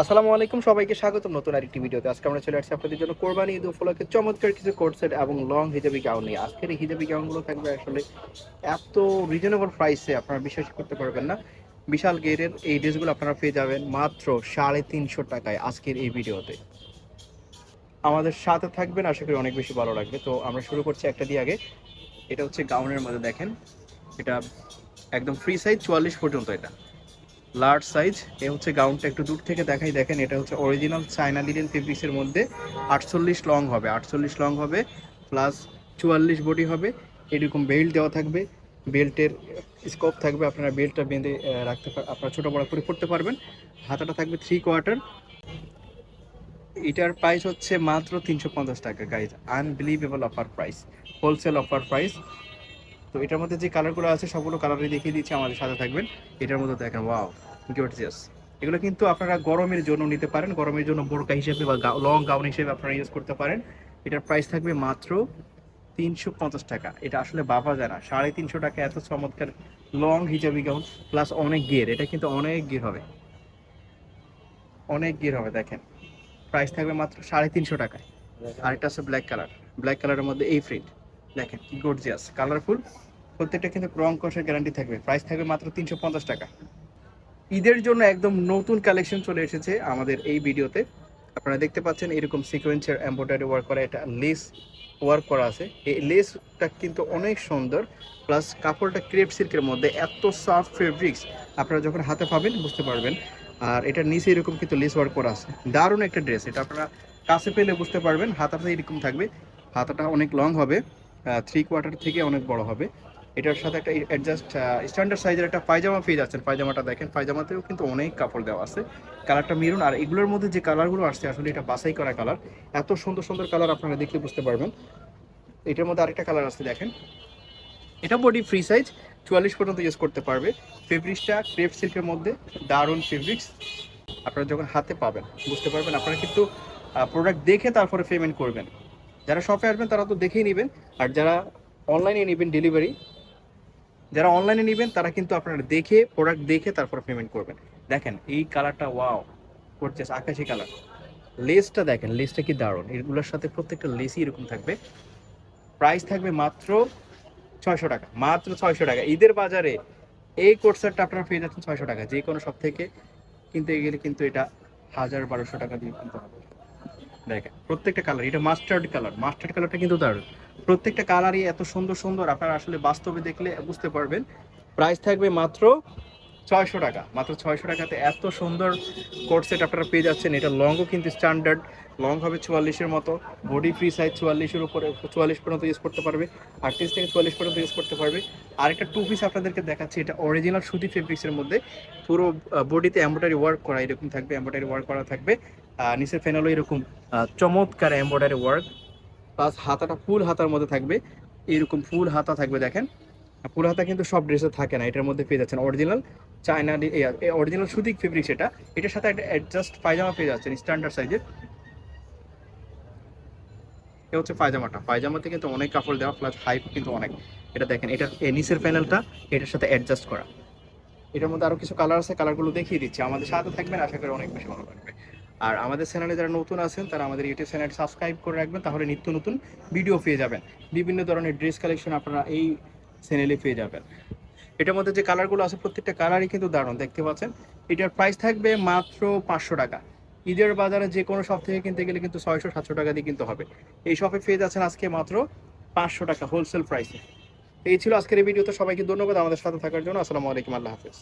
আসসালামু আলাইকুম, সবাইকে স্বাগত নতুন আরেকটি ভিডিওতে। আজকে আমরা চলে আসছি আপনাদের জন্য কোরবানি ঈদ উপলক্ষে চমৎকার কিছু কোট সেট এবং লং হিজাবি গাউন নিয়ে। আজকের এই হিজাবি গাউনগুলো থাকবে আসলে এত রিজনেবল প্রাইসে আপনারা বিশ্বাস করতে পারবেন না। বিশাল গেরের এই ড্রেসগুলো আপনারা পেয়ে যাবেন মাত্র সাড়ে তিনশো টাকায় আজকের এই ভিডিওতে। আমাদের সাথে থাকবেন, আশা করি অনেক বেশি ভালো লাগবে। তো আমরা শুরু করছি একটা দিয়ে আগে। এটা হচ্ছে গাউনের মধ্যে দেখেন, এটা একদম ফ্রি সাইজ চুয়াল্লিশ পর্যন্ত এটা। লার্জ সাইজ এ হচ্ছে গাউনটা একটু দূর থেকে দেখাই। দেখেন, এটা হচ্ছে অরিজিনাল চায়না লিলেন ফেব্রিক্সের মধ্যে আটচল্লিশ লং হবে। আটচল্লিশ লং হবে প্লাস চুয়াল্লিশ বডি হবে। এরকম বেল্ট দেওয়া থাকবে। বেল্টের স্কোপ থাকবে, আপনারা বেল্টটা বেঁধে রাখতে আপনারা ছোটো বড় করে পড়তে পারবেন। হাতাটা থাকবে থ্রি কোয়ার্টার এটার প্রাইস হচ্ছে মাত্র তিনশো পঞ্চাশ টাকা guys unbelievable offer price wholesale offer price তো এটার মধ্যে যে কালারগুলো আছে, সবগুলো কালারই দেখিয়ে দিচ্ছি, আমাদের সাথে থাকবেন। এটার মধ্যে দেখেন ওয়াও গর্জিয়াস এগুলো কিন্তু আপনারা গরমের জন্য নিতে পারেন, গরমের জন্য বোরকা হিসেবে বা লং গাউন হিসেবে আপনারা ইউজ করতে পারেন। এটার প্রাইস থাকবে মাত্র তিনশো পঞ্চাশ টাকা। এটা আসলে বাবা যায় না। সাড়ে তিনশো টাকা, এত চমৎকার লং হিজাবি গাউন প্লাস অনেক গিয়ার এটা কিন্তু অনেক গিয়ার হবে। অনেক গিয়ার হবে, দেখেন। প্রাইস থাকবে মাত্র সাড়ে তিনশো টাকায়। আরেকটা আছে ব্ল্যাক কালার ব্ল্যাক কালারের মধ্যে এই প্রিন্ট দেখেন কি কালারফুল প্রত্যেকটা কিন্তু রং কষের গ্যারান্টি থাকবে। প্রাইস থাকবে মাত্র তিনশো পঞ্চাশ টাকা। ঈদের জন্য একদম নতুন কালেকশন চলে এসেছে আমাদের এই ভিডিওতে। আপনারা দেখতে পাচ্ছেন এরকম সিকোয়েন্সের এম্ব্রয়ডারি ওয়ার্ক করা এটা লেস ওয়ার্ক করা আছে। এই লেসটা কিন্তু অনেক সুন্দর। প্লাস কাপড়টা ক্রেপ সিল্কের মধ্যে এত সফট ফেব্রিক্স আপনারা যখন হাতে পাবেন, বুঝতে পারবেন। আর এটার নিচে এরকম কিন্তু লেস ওয়ার্ক করা আছে। দারুণ একটা ড্রেস এটা আপনারা কাছে পেলে বুঝতে পারবেন হাতাটা এরকম থাকবে। হাতাটা অনেক লং হবে থ্রি কোয়ার্টার থেকে অনেক বড় হবে। এটার সাথে একটা অ্যাডজাস্ট স্ট্যান্ডার্ড সাইজের একটা পায়জামা পেয়ে যাচ্ছেন। পায়জামাটা দেখেন, পায়জামাতেও কিন্তু অনেক কাপড় দেওয়া আছে। কালারটা মেরুন আর এগুলোর মধ্যে যে কালারগুলো আসছে, আসলে এটা বাছাই করা কালার এত সুন্দর সুন্দর কালার আপনারা দেখলে বুঝতে পারবেন। এটার মধ্যে আরেকটা কালার আছে, দেখেন। এটা বডি ফ্রি সাইজ চুয়াল্লিশ পর্যন্ত ইউজ করতে পারবে। ফেব্রিক্সটা ক্রেপ সিল্কের মধ্যে, দারুণ ফেব্রিক্স আপনারা যখন হাতে পাবেন, বুঝতে পারবেন। আপনারা কিন্তু প্রোডাক্ট দেখে তারপরে পেমেন্ট করবেন। যারা শপে আসবেন, তারা তো দেখেই নেবেন। আর যারা অনলাইনে নেবেন ডেলিভারি যারা অনলাইনে নেবেন, তারা কিন্তু আপনারা দেখে প্রোডাক্ট দেখে তারপর পেমেন্ট করবেন। দেখেন, এই কালারটা ওয়াও করছে আকাশি কালার লেসটা দেখেন লেসটা কি দারুণ। এগুলোর সাথে প্রত্যেকটা লেসই এরকম থাকবে। প্রাইস থাকবে মাত্র ছয়শো টাকা, মাত্র ছয়শো টাকা। ঈদের বাজারে এই কোর্সারটা আপনারা পেয়ে যাচ্ছেন ছয়শো টাকা। যে কোনো সব থেকে কিনতে গেলে কিন্তু এটা হাজার বারোশো টাকা দিয়ে কিনতে হবে। দেখেন, প্রত্যেকটা কালার এটা মাস্টার্ড কালার মাস্টার্ড কালারটা কিন্তু দারুণ। প্রত্যেকটা কালারই এত সুন্দর সুন্দর আপনারা আসলে বাস্তবে দেখলে বুঝতে পারবেন। প্রাইস থাকবে মাত্র ছয়শো টাকা। মাত্র ছয়শো টাকাতে এত সুন্দর কোট সেট আপনারা পেয়ে যাচ্ছেন। এটা লংও কিন্তু স্ট্যান্ডার্ড লং হবে চুয়াল্লিশের মতো। বডি ফ্রি সাইজ চুয়াল্লিশের উপরে, চুয়াল্লিশ পর্যন্ত ইউজ করতে পারবে। আটত্রিশ থেকে চুয়াল্লিশ পর্যন্ত ইউজ করতে পারবে। আরেকটা টু পিস আপনাদেরকে দেখাচ্ছি, এটা অরিজিনাল সুতি ফেব্রিক্সের মধ্যে। পুরো বডিতে এম্ব্রয়ডারি ওয়ার্ক করা এরকম থাকবে এম্ব্রয়ডারি ওয়ার্ক করা থাকবে। নিচের ফ্যানেলও এরকম চমৎকার এম্ব্রয়ডারি ওয়ার্ক প্লাস হাতাটা ফুল হাতার মধ্যে থাকবে। এরকম ফুল হাতা থাকবে দেখেন। ফুল হাতা কিন্তু সব ড্রেসে থাকে না, এটার মধ্যে পেয়ে যাচ্ছেন অরিজিনাল চায়না অরিজিনাল সুতিক ফেব্রিক সেটা। এটার সাথে একটা অ্যাডজাস্ট পায়জামা পেয়ে যাচ্ছেন স্ট্যান্ডার্ড সাইজের এ হচ্ছে পায়জামাটা। পায়জামাতে কিন্তু অনেক কাপড় দেওয়া প্লাস হাইট কিন্তু অনেক। এটা দেখেন, এটা এ নিচের প্যানেলটা এটার সাথে অ্যাডজাস্ট করা। এটার মধ্যে আরও কিছু কালার আছে কালারগুলো দেখিয়ে দিচ্ছি। আমাদের সাথে থাকবেন, আশা করি অনেক বেশি ভালো লাগবে। আর আমাদের চ্যানেলে যারা নতুন আছেন, তারা আমাদের ইউটিউব চ্যানেল সাবস্ক্রাইব করে রাখবেন, তাহলে নিত্য নতুন ভিডিও পেয়ে যাবেন। বিভিন্ন ধরনের ড্রেস কালেকশন আপনারা এই চ্যানেলে পেয়ে যাবেন। এটার মধ্যে যে কালারগুলো আছে, প্রত্যেকটা কালারই কিন্তু দারুণ, দেখতে পাচ্ছেন? এটার প্রাইস থাকবে মাত্র পাঁচশো টাকা। ঈদের বাজারে যে কোনো শপ থেকে কিনতে গেলে কিন্তু ছয়শো, সাতশো টাকা দিয়ে কিনতে হবে। এই শপে পেয়ে যাচ্ছেন আজকে মাত্র পাঁচশো টাকা হোলসেল প্রাইসে এই ছিল আজকের এই ভিডিওতে সবাইকে ধন্যবাদ আমাদের সাথে থাকার জন্য। আসসালামু আলাইকুম, আল্লাহ হাফেজ।